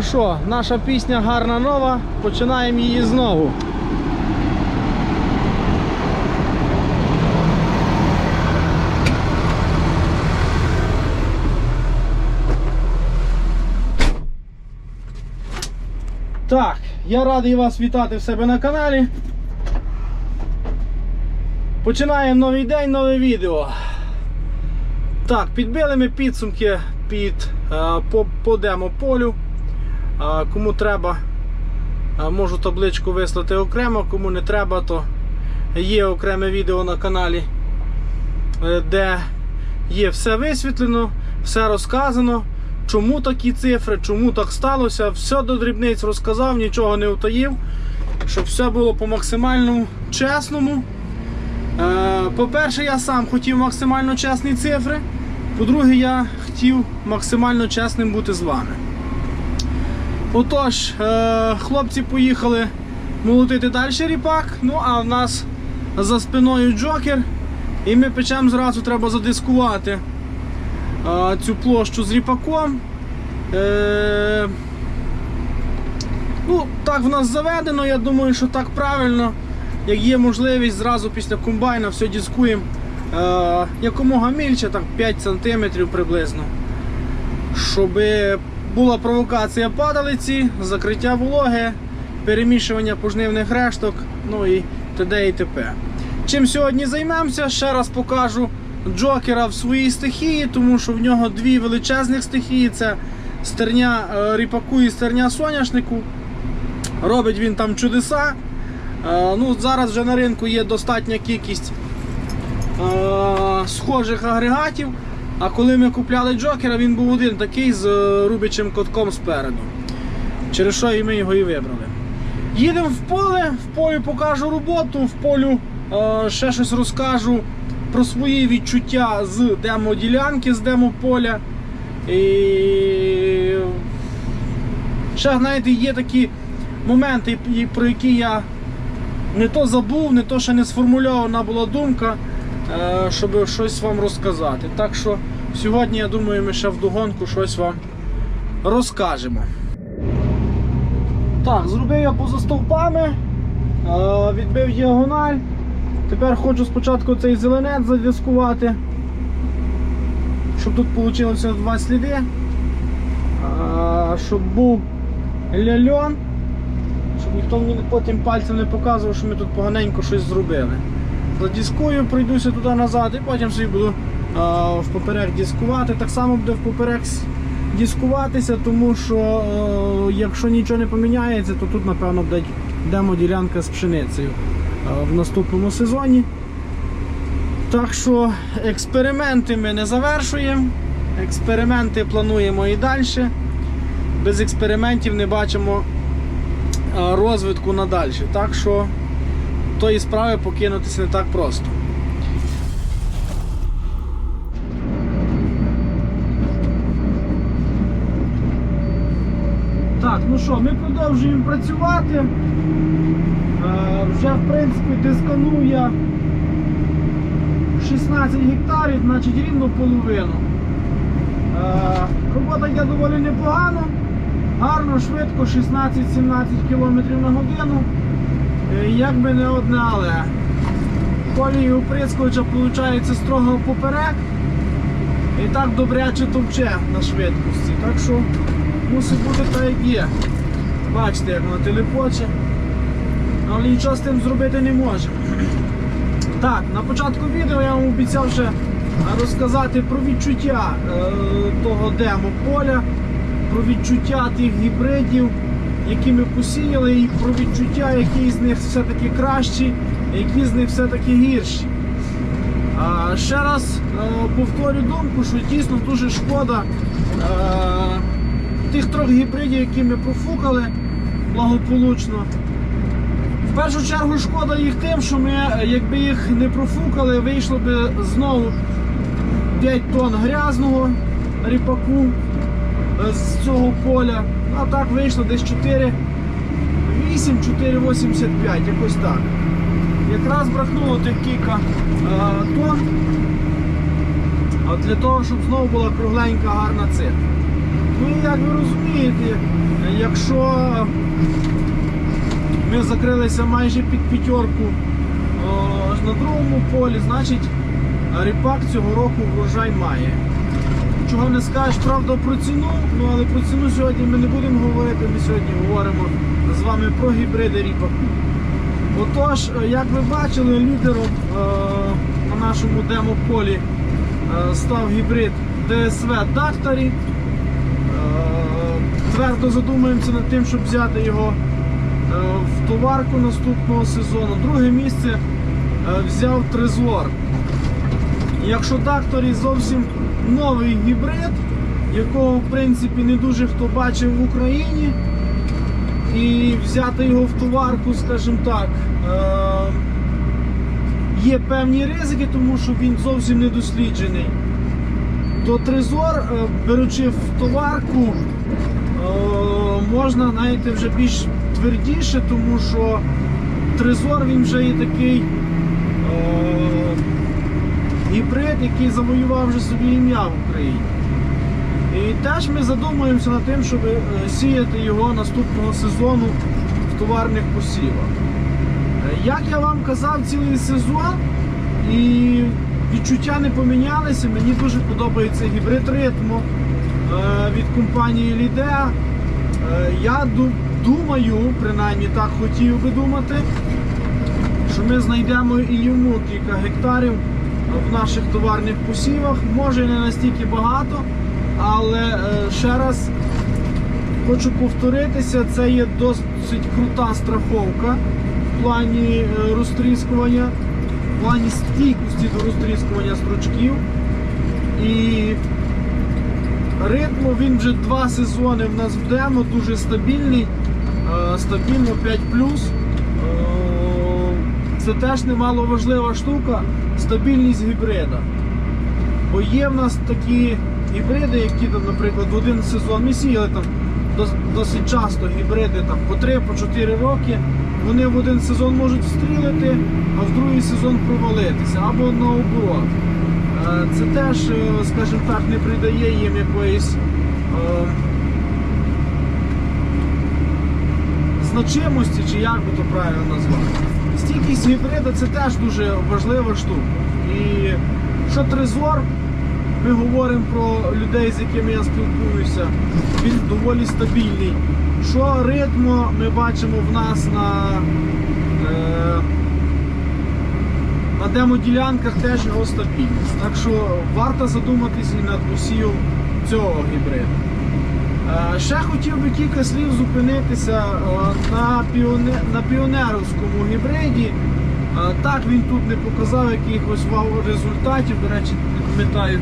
Ну що, наша пісня гарна нова, починаємо її знову. Так, я радий вас вітати в себе на каналі. Починаємо новий день, нове відео. Так, підбили ми підсумки під е, по, по демо-полю. Кому треба, можу табличку вислати окремо, кому не треба, то є окреме відео на каналі, е, де є все висвітлено, все розказано, чому такі цифри, чому так сталося. Все до дрібниць розказав, нічого не утаїв, щоб все було по максимальному чесному. Е, По-перше, я сам хотів максимально чесні цифри. По-друге, я хотів максимально чесним бути з вами. Отож, е, хлопці поїхали молотити далі ріпак, ну а в нас за спиною джокер. І ми печемо зразу треба задискувати е, цю площу з ріпаком. Е, ну, так в нас заведено, я думаю, що так правильно. Як є можливість, зразу після комбайна все дискуємо якомога мільче, так 5 см приблизно. Щоб була провокація падалиці, закриття вологи, перемішування пожнивних решток, ну і т.д. і т.п. Чим сьогодні займемося, ще раз покажу Джокера в своїй стихії, тому що в нього дві величезних стихії: це стерня е, ріпаку і стерня соняшнику. Робить він там чудеса. Е, Ну, Зараз вже на ринку є достатня кількість е, схожих агрегатів. А коли ми купляли Джокера, він був один такий з е, рубячим котком спереду. Через що і ми його і вибрали. Їдемо в поле, в полі покажу роботу, в полю е, ще щось розкажу про свої відчуття з демо-ділянки, з демо-поля. І ще, знаєте, є такі моменти, про які я не то забув, не то ще не сформульована була думка, щоб щось вам розказати. Так що сьогодні, я думаю, ми ще вдогонку щось вам розкажемо. Так, зробив я поза стовпами, е, відбив діагональ. Тепер хочу спочатку цей зеленець задіскувати, щоб тут вийшло два сліди, е, щоб був ляльон щоб ніхто мені потім пальцем не показував, що ми тут поганенько щось зробили. Задіскую, пройдуся туди назад і потім собі буду а, в поперек дискувати. Так само буде в поперек дискуватися, тому що е, якщо нічого не поміняється, то тут напевно буде демо-ділянка з пшеницею е, в наступному сезоні. Так що експерименти ми не завершуємо. Експерименти плануємо і далі. Без експериментів не бачимо розвитку надалі. Так що тої справи покинутися не так просто. Так, ну що, ми продовжуємо працювати. Е, вже в принципі дисканув я 16 гектарів, значить рівно половину. Е, робота йде доволі непогано. Гарно, швидко, 16-17 км на годину. Як би не одне, але колії оприскувача виходить строго поперек. І так добряче товче на швидкості. Так що мусить бути так, як є. Бачите, як воно телепоче. Але нічого з тим зробити не можемо. Так, на початку відео я вам обіцяв ще розказати про відчуття е, того демо-поля, про відчуття тих гібридів, які ми посіяли, і про відчуття, які з них все-таки кращі, які з них все-таки гірші. А, ще раз е, повторю думку, що дійсно дуже шкода е, тих трьох гібридів, які ми профукали благополучно. В першу чергу шкода їх тим, що ми, е, якби їх не профукали, вийшло б знову 5 тонн грязного ріпаку з цього поля. А так вийшло десь 4, 8, 4,85, якось так. Якраз бракнуло тих кілька е, тонн. Для того, щоб знову була кругленька гарна цифра. Ну і як ви розумієте, якщо ми закрилися майже під п'ятерку о, на другому полі, значить ріпак цього року врожай має. Чого не скажеш, правда, про ціну, ну але про ціну сьогодні ми не будемо говорити, ми сьогодні говоримо з вами про гібриди ріпаку. Отож, е, як ви бачили, лідером е, на нашому демо-полі е, став гібрид DSV Dactari. Е, Твердо задумуємося над тим, щоб взяти його е, в товарку наступного сезону. Друге місце е, взяв Трезор. Якщо Дакторі зовсім новий гібрид, якого в принципі не дуже хто бачив в Україні, і взяти його в товарку, скажімо так, е- є певні ризики, тому що він зовсім не досліджений. То Трезор, е, беручи в товарку, е, можна знаєте, вже більш твердіше, тому що Трезор він вже є такий. Гібрид, який завоював вже собі ім'я в Україні. І теж ми задумуємося над тим, щоб е, сіяти його наступного сезону в товарних посівах. Е, Як я вам казав, цілий сезон і відчуття не помінялися. Мені дуже подобається гібрид ритму е, від компанії Лідеа. Я думаю, принаймні так хотів би думати, що ми знайдемо і йому кілька гектарів в наших товарних посівах. Може не настільки багато, але е, ще раз хочу повторитися, це є досить крута страховка в плані е, розтріскування, в плані стійкості до розтріскування стручків. І ритму він вже два сезони в нас в демо, дуже стабільний, е, стабільно 5 це теж немало важлива штука стабільність гібрида. Бо є в нас такі гібриди, які наприклад, в один сезон ми сіяли там досить часто гібриди там по 3 по 4 роки. Вони в один сезон можуть встрілити, а в другий сезон провалитися або наоборот. Е, Це теж, е, скажімо так, не придає їм якоїсь е, значимості, чи як би то правильно назвати. Стійкість гібрида це теж дуже важлива штука. І що трезор, ми говоримо про людей, з якими я спілкуюся, він доволі стабільний. Що ритмо ми бачимо в нас на, е, на демоділянках теж його стабільність. Так що варто задуматись і над посівом цього гібриду. Е, Ще хотів би кілька слів зупинитися е, на, піоне... на піонерівському гібриді. Е, Так, він тут не показав якихось вау результатів. До речі, пам'ятаю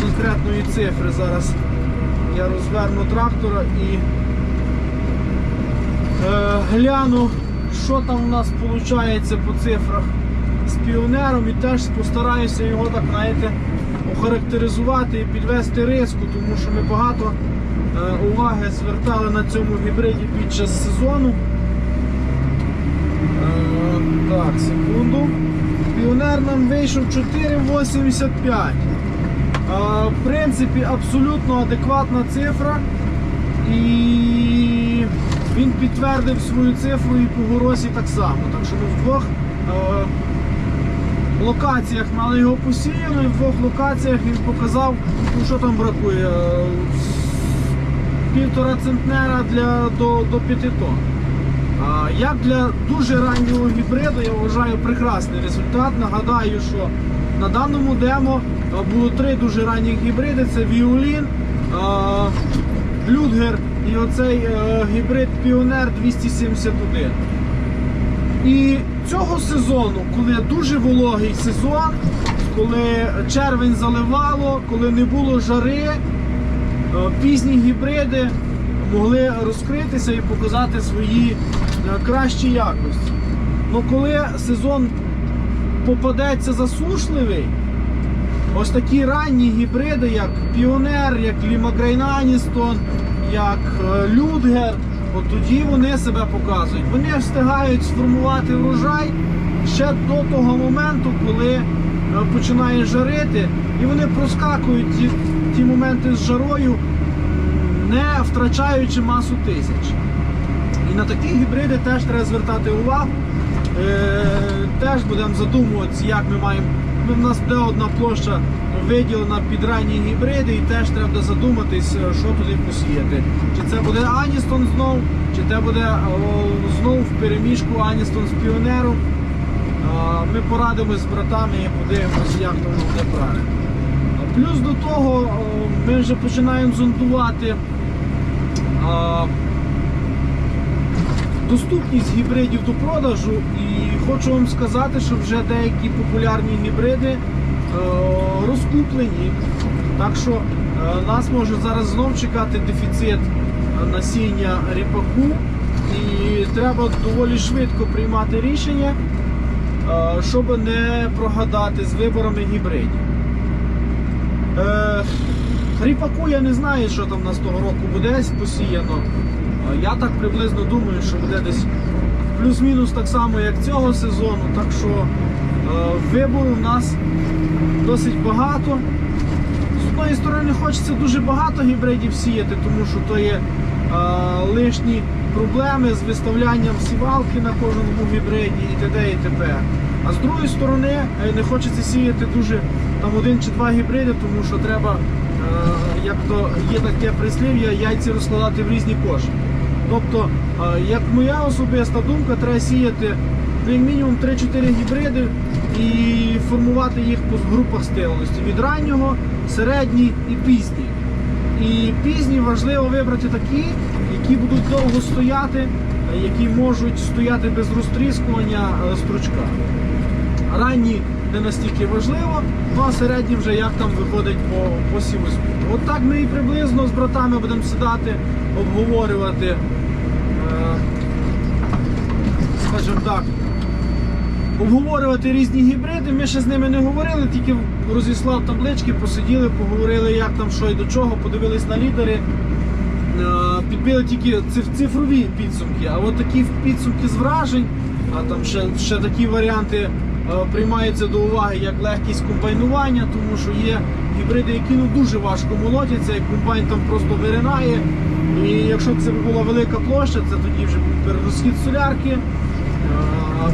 конкретної цифри. Зараз я розверну трактора і гляну, що там у нас виходить по цифрах з піонером і теж постараюся його так, знаєте, охарактеризувати і підвести риску, тому що ми багато уваги звертали на цьому гібриді під час сезону. Е, так, секунду. Піонер нам вийшов 4,85. Е, В принципі, абсолютно адекватна цифра. І він підтвердив свою цифру і по горосі так само. Так що ми в двох е, локаціях мали його посіяно, і в двох локаціях він показав, ну що там бракує. Півтора центнера для, до, до 5 тонн. А, Як для дуже раннього гібриду, я вважаю прекрасний результат. Нагадаю, що на даному демо було три дуже ранні гібриди: це Віолін, Людгер і оцей е, гібрид Піонер 271. І цього сезону, коли дуже вологий сезон, коли червень заливало, коли не було жари, пізні гібриди могли розкритися і показати свої е, кращі якості. Ну коли сезон попадеться засушливий, ось такі ранні гібриди, як Піонер, як Лімагрейнаністон, як е, Людгер, от тоді вони себе показують. Вони встигають сформувати врожай ще до того моменту, коли е, починає жарити, і вони проскакують ті, моменти з жарою не втрачаючи масу тисяч. І на такі гібриди теж треба звертати увагу. Е, теж будемо задумуватися, як ми маємо. Ну, в нас буде одна площа виділена під ранні гібриди, і теж треба задуматись, е, що туди посіяти. Чи це буде Аністон знов, чи це буде о, знов в переміжку Аністон з піонером. Ми порадимось з братами і подивимося, як воно буде правильно. Плюс до того ми вже починаємо зондувати. доступність гібридів до продажу і хочу вам сказати, що вже деякі популярні гібриди е, розкуплені. Так що е, нас може зараз знов чекати дефіцит е, насіння ріпаку, і треба доволі швидко приймати рішення, е, щоб не прогадати з виборами гібридів. Е, ріпаку я не знаю, що там у нас того року буде посіяно. Е, Я так приблизно думаю, що буде десь плюс-мінус так само, як цього сезону. Так що е, вибору в нас досить багато. З одної сторони, хочеться дуже багато гібридів сіяти, тому що то є е, лишні проблеми з виставлянням сівалки на кожному гібриді і т.д. і т.п. А з другої сторони, е, не хочеться сіяти дуже там один чи два гібриди, тому що треба, е, як то є таке прислів'я, яйці розкладати в різні кошики. Тобто, е, як моя особиста думка, треба сіяти мінімум 3-4 гібриди і формувати їх по групах стилості від раннього, середній і пізній. І пізні важливо вибрати такі, які будуть довго стояти, які можуть стояти без розтріскування е, стручка. Ранні не настільки важливо, ну а середні вже як там виходить по, по сівозміну. От так ми і приблизно з братами будемо сідати, обговорювати, е, скажімо так, обговорювати різні гібриди. Ми ще з ними не говорили, тільки розіслав таблички, посиділи, поговорили, як там що і до чого, подивились на лідери. Е, Підбили тільки циф- цифрові підсумки, а от такі підсумки з вражень, а там ще, ще такі варіанти е, приймаються до уваги, як легкість комбайнування, тому що є гібриди, які ну, дуже важко молотяться, і комбайн там просто виринає. І якщо б це була велика площа, це тоді вже був перерозхід солярки, е,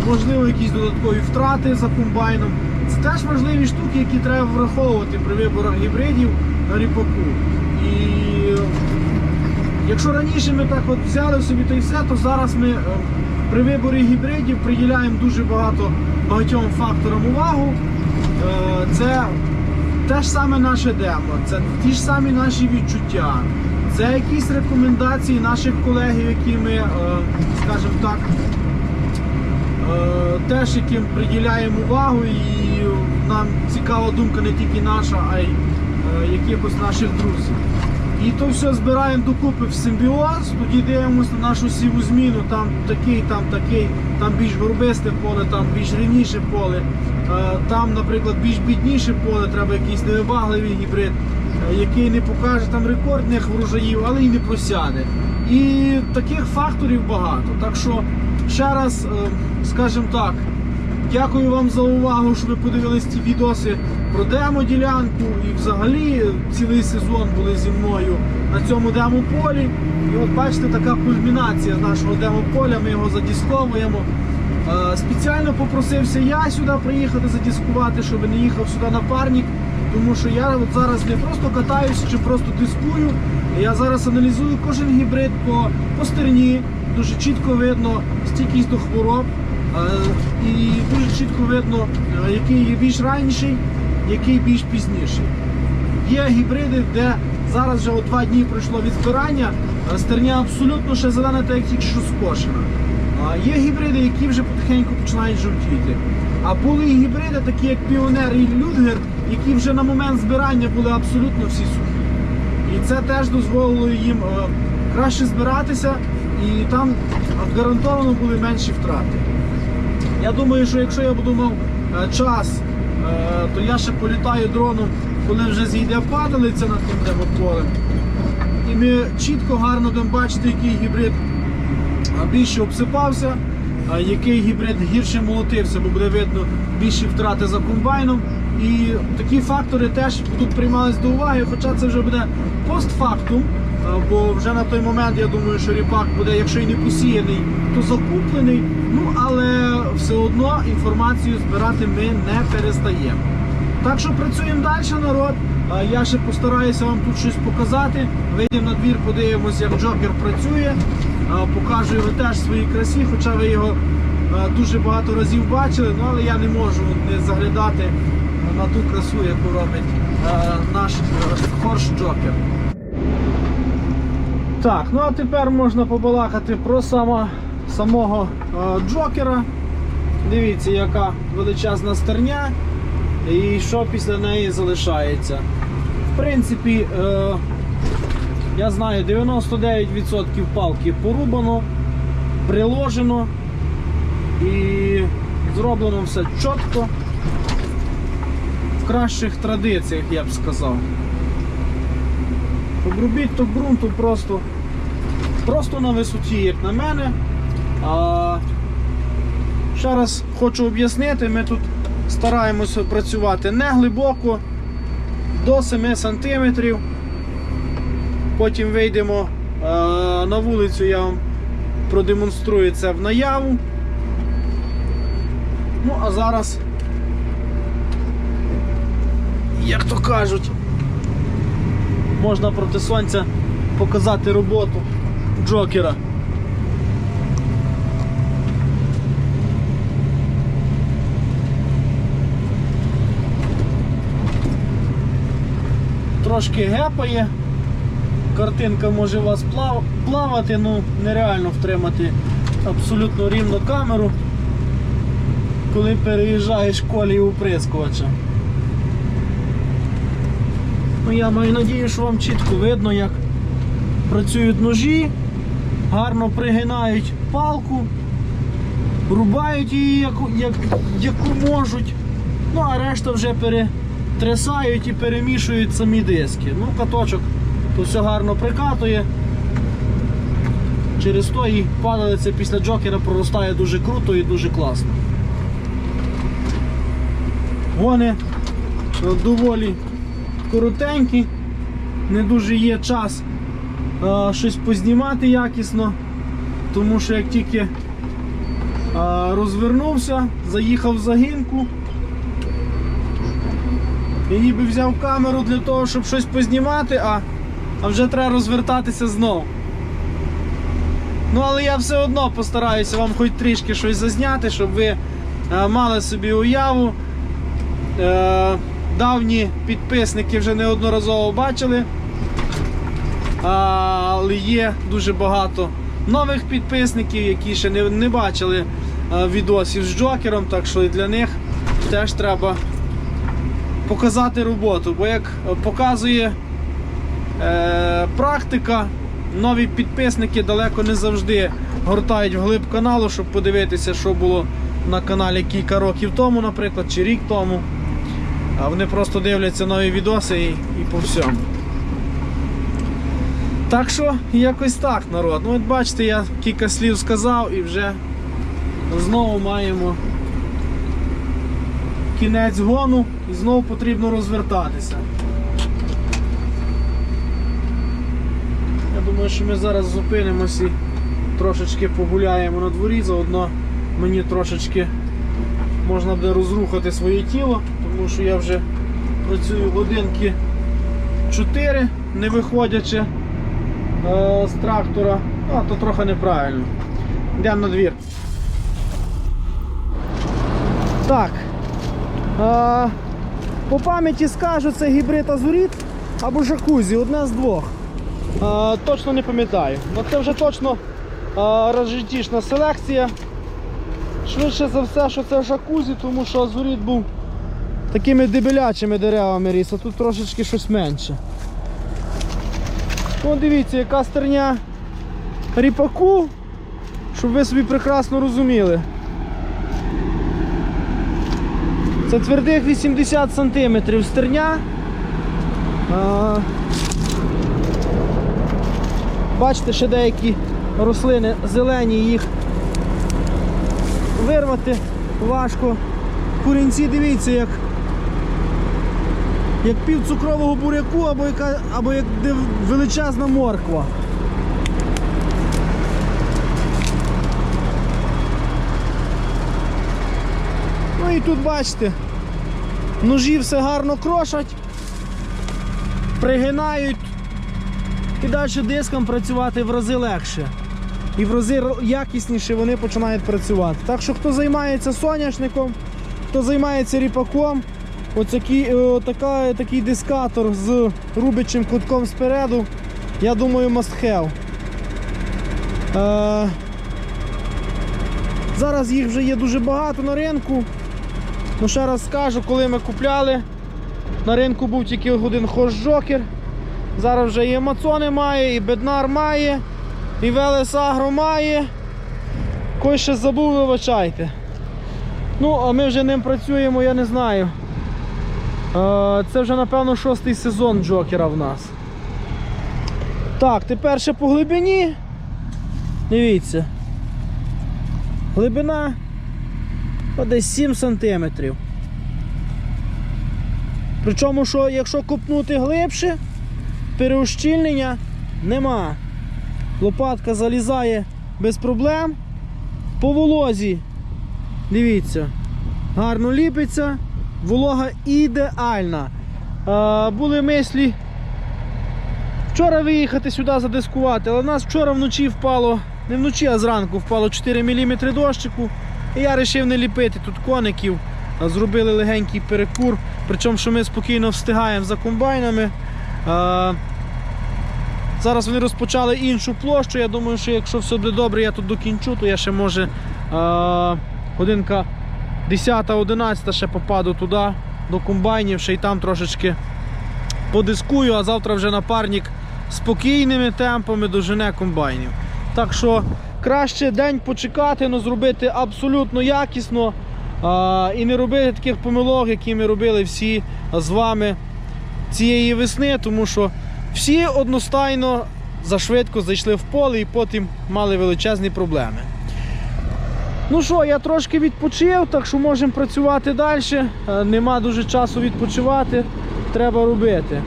можливо, якісь додаткові втрати за комбайном. Це теж важливі штуки, які треба враховувати при виборах гібридів на ріпаку. І Якщо раніше ми так от взяли собі то і все, то зараз ми е, при виборі гібридів приділяємо дуже багато багатьом факторам увагу. Е, Це те ж саме наше демо, це ті ж самі наші відчуття, це якісь рекомендації наших колегів, які ми, е, скажімо так, е, теж яким приділяємо увагу, і нам цікава думка не тільки наша, а й якихось наших друзів. І то все збираємо докупи в симбіоз, тоді дивимося на нашу сіву зміну, там такий, там такий, там більш горбисте поле, там більш рівніше поле, е, там, наприклад, більш бідніше поле, треба якийсь невибагливий гібрид, е, який не покаже там рекордних врожаїв, але й не просяде. І таких факторів багато. Так що ще раз, е, скажімо так, Дякую вам за увагу, що ви подивились ці відоси про демо-ділянку і взагалі цілий сезон були зі мною на цьому демо-полі. І от бачите, така кульмінація нашого демо-поля, ми його задісковуємо. Е, Спеціально попросився я сюди приїхати задіскувати, щоб не їхав сюди напарник, тому що я от зараз не просто катаюся чи просто дискую. Я зараз аналізую кожен гібрид по, по стерні. Дуже чітко видно стійкість до хвороб. Е, І дуже чітко видно, е, який є більш ранніший, який більш пізніший. Є гібриди, де зараз вже два дні пройшло від збирання, стерня абсолютно ще зелена, так як тільки що скошена. Є гібриди, які вже потихеньку починають жовтіти. А були і гібриди, такі як Піонер і Людгер, які вже на момент збирання були абсолютно всі сухі. І це теж дозволило їм е, краще збиратися, і там гарантовано були менші втрати. Я думаю, що якщо я буду мав е, час, то я ще політаю дроном, коли вже зійде падалиця над тим демополем. І ми чітко гарно будемо бачити, який гібрид е, більше обсипався, а який гібрид гірше молотився, бо буде видно більші втрати за комбайном. І такі фактори теж будуть прийматися до уваги, хоча це вже буде постфактум. Е, Бо вже на той момент я думаю, що ріпак буде, якщо і не посіяний, то закуплений. Ну але все одно інформацію збирати ми не перестаємо. Так що працюємо далі, народ. Я ще постараюся вам тут щось показати. Вийдемо на двір, подивимося, як Джокер працює. Покажу його теж своїй красі, хоча ви його дуже багато разів бачили, ну, але я не можу не заглядати на ту красу, яку робить наш е, хорш Джокер. Так, ну а тепер можна побалакати про само, самого Джокера. Дивіться, яка величезна стерня і що після неї залишається. В принципі, е, я знаю, 99% палки порубано, приложено і зроблено все чітко. В кращих традиціях, я б сказав. Обробіток ґрунту просто, просто на висоті, як на мене. А, ще раз хочу об'яснити, ми тут стараємося працювати не глибоко, до 7 см. Потім вийдемо е, на вулицю, я вам продемонструю це в наяву. Ну, а зараз, як то кажуть, можна проти сонця показати роботу Джокера. Трошки гепає, картинка може у вас плав... плавати, ну нереально втримати абсолютно рівну камеру, коли переїжджаєш колії уприскувача. Ну, я маю надію, що вам чітко видно, як працюють ножі, гарно пригинають палку, рубають її яку, як, яку можуть. Ну, а решта вже перетрясають і перемішують самі диски. Ну, каточок то все гарно прикатує. Через то і падалиця після джокера проростає дуже круто і дуже класно. Вони доволі коротенькі, не дуже є час а, щось познімати якісно, тому що як тільки а, розвернувся, заїхав в загінку і ніби взяв камеру для того, щоб щось познімати, а, а вже треба розвертатися знов. Ну, але я все одно постараюся вам хоч трішки щось зазняти, щоб ви а, мали собі уяву. Е, давні підписники вже неодноразово бачили. Але є дуже багато нових підписників, які ще не, не бачили е, відосів з Джокером, так що і для них теж треба показати роботу. Бо як показує е, практика, нові підписники далеко не завжди гортають вглиб каналу, щоб подивитися, що було на каналі кілька років тому, наприклад, чи рік тому. А вони просто дивляться нові відоси і, і по всьому. Так що, якось так, народ. Ну, от бачите, я кілька слів сказав і вже знову маємо кінець гону знову потрібно розвертатися. Я думаю, що ми зараз зупинимося і трошечки погуляємо на дворі, заодно мені трошечки можна буде розрухати своє тіло, тому що я вже працюю годинки 4, не виходячи е, з трактора, а то трохи неправильно. Йдемо на двір. Так. Е, по пам'яті скажу, це гібрид Азуріт або жакузі, одне з двох. Е, точно не пам'ятаю. Ну це вже точно е, розжитішна селекція. Швидше за все, що це жакузі, тому що азуріт був такими дебелячими деревами ріс, а тут трошечки щось менше. Ну, дивіться, яка стерня ріпаку, щоб ви собі прекрасно розуміли. Це твердих 80 см стерня. Бачите, ще деякі рослини зелені, їх вирвати важко. Курінці, дивіться, як, як пів цукрового буряку, або, яка, або як величезна морква. Ну і тут бачите, ножі все гарно крошать, пригинають і далі диском працювати в рази легше. І в рази якісніше вони починають працювати. Так що хто займається соняшником, хто займається ріпаком, оцякий, о, така, такий дискатор з рубячим кутком спереду, я думаю, must have. Е, зараз їх вже є дуже багато на ринку. Ну ще раз скажу, коли ми купляли, на ринку був тільки один хош-джокер. Зараз вже і Амазони має, і Беднар має, і Велес Агро має. Когось ще забув, вибачайте. Ну, а ми вже ним працюємо, я не знаю. Е, Це вже, напевно, шостий сезон Джокера в нас. Так, тепер ще по глибині. Дивіться. Глибина десь 7 сантиметрів. Причому, що якщо копнути глибше, переущільнення нема. Лопатка залізає без проблем. По волозі, дивіться, гарно ліпиться, волога ідеальна. А, були мислі вчора виїхати сюди задискувати, але в нас вчора вночі впало, не вночі, а зранку впало 4 мм дощику. Я вирішив не ліпити тут коників, зробили легенький перекур. Причому, що ми спокійно встигаємо за комбайнами. Зараз вони розпочали іншу площу. Я думаю, що якщо все буде добре, я тут докінчу, то я ще може годинка 10-11 ще попаду туди до комбайнів, ще й там трошечки подискую, а завтра вже напарник спокійними темпами дожене комбайнів. Так що краще день почекати, але зробити абсолютно якісно а, і не робити таких помилок, які ми робили всі з вами цієї весни, тому що всі одностайно зашвидко зайшли в поле і потім мали величезні проблеми. Ну що, я трошки відпочив, так що можемо працювати далі. Е, Нема дуже часу відпочивати, треба робити.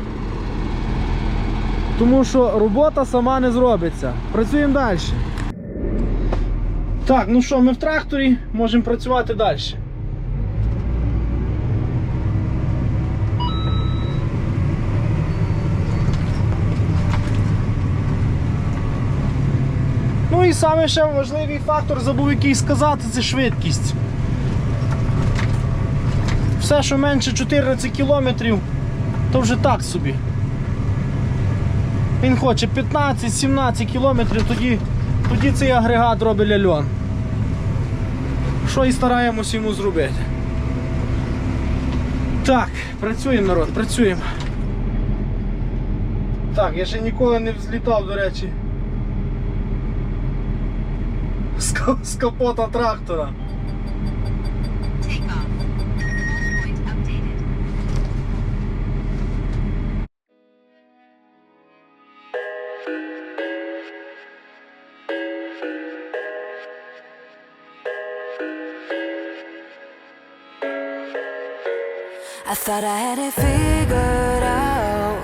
Тому що робота сама не зробиться. Працюємо далі. Так, ну що, ми в тракторі, можемо працювати далі. Ну і саме ще важливий фактор, забув який сказати, це швидкість. Все, що менше 14 кілометрів, то вже так собі. Він хоче 15-17 кілометрів, тоді, тоді цей агрегат робить ляльон. Що і стараємось йому зробити. Так, працюємо, народ, працюємо. Так, я ще ніколи не взлітав, до речі. з, капота трактора. I thought I had it figured out.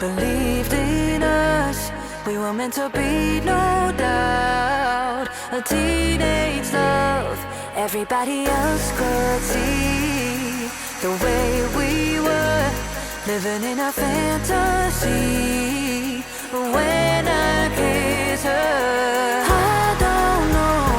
Believed in us. We were meant to be, no doubt. A teenage love. Everybody else could see the way we were. Living in a fantasy. When I kiss her, I don't know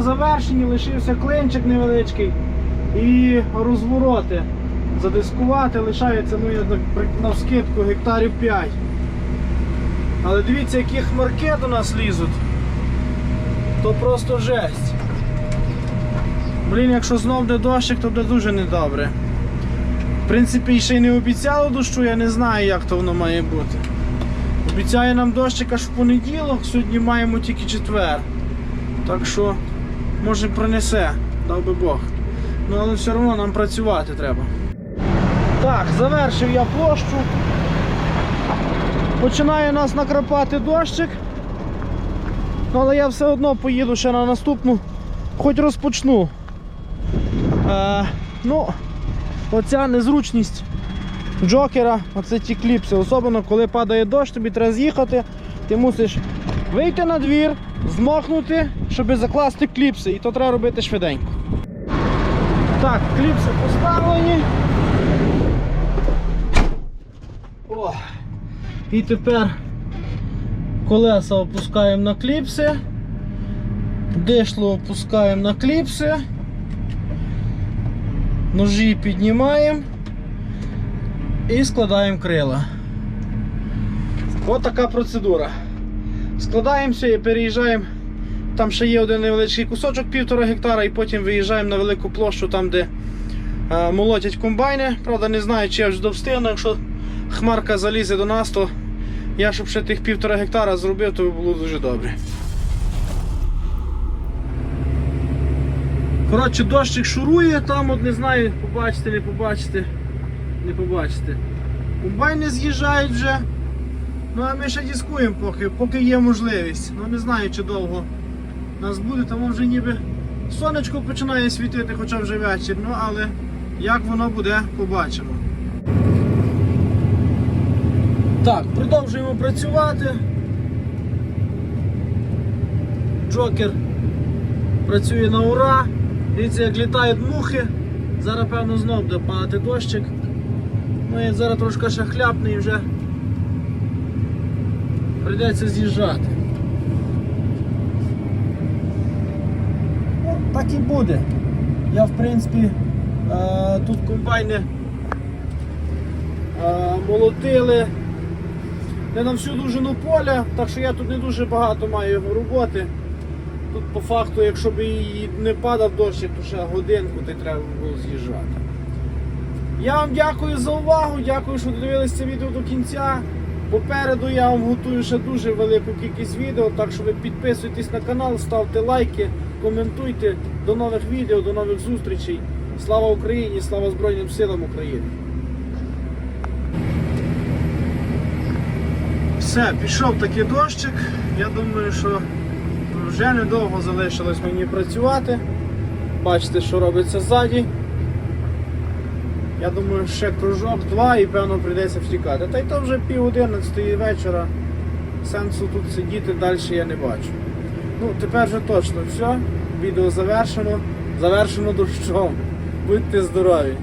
завершені, лишився клинчик невеличкий і розвороти. Задискувати лишається, ну я так при- навскидку гектарів 5. Але дивіться, які хмарки до нас лізуть. То просто жесть. Блін, якщо знов буде дощик, то буде дуже недобре. В принципі, ще й не обіцяло дощу, я не знаю, як то воно має бути. Обіцяє нам дощик аж в понеділок, сьогодні маємо тільки четвер. Так що, може принесе, дав би Бог. Ну але все одно нам працювати треба. Так, завершив я площу. Починає нас накрапати дощик. Ну, але я все одно поїду ще на наступну, хоч розпочну. Е, ну, оця незручність джокера, оце ті кліпси. Особливо коли падає дощ, тобі треба з'їхати, ти мусиш вийти на двір, змахнути, щоб закласти кліпси. І то треба робити швиденько. Так, кліпси поставлені. О. І тепер колеса опускаємо на кліпси. Дишло опускаємо на кліпси. Ножі піднімаємо і складаємо крила. Ось така процедура. Складаємося і переїжджаємо. Там ще є один невеличкий кусочок півтора гектара, і потім виїжджаємо на велику площу, там, де е, молотять комбайни. Правда, не знаю, чи я вже довстигну. Якщо хмарка залізе до нас, то я щоб ще тих півтора гектара зробив, то було дуже добре. Коротше, дощик шурує, там от не знаю, побачите, не побачите. Не побачите. Комбайни з'їжджають вже. Ну а ми ще дискуємо поки, поки є можливість. Ну не знаю чи довго нас буде, тому вже ніби сонечко починає світити, хоча вже вечір. Ну але як воно буде, побачимо. Так, продовжуємо працювати. Джокер працює на ура. Дивіться, як літають мухи. Зараз, певно, знов буде падати дощик. Ну і зараз трошки ще хляпне і вже прийдеться з'їжджати. Ну, так і буде. Я в принципі е, тут комбайни е, молотили не на всю довжину поля, так що я тут не дуже багато маю роботи. Тут по факту, якщо б і не падав дощик, то ще годинку й треба було з'їжджати. Я вам дякую за увагу, дякую, що додивилися це відео до кінця. Попереду я вам готую ще дуже велику кількість відео, так що ви підписуйтесь на канал, ставте лайки, коментуйте. До нових відео, до нових зустрічей. Слава Україні, слава Збройним силам України. Все, пішов такий дощик. Я думаю, що вже недовго залишилось мені працювати. Бачите, що робиться ззаді. Я думаю, ще кружок, два і певно прийдеться втікати. Та й то вже пів одинадцятої вечора. Сенсу тут сидіти далі я не бачу. Ну, тепер вже точно все. Відео завершено. Завершено дощом. Будьте здорові!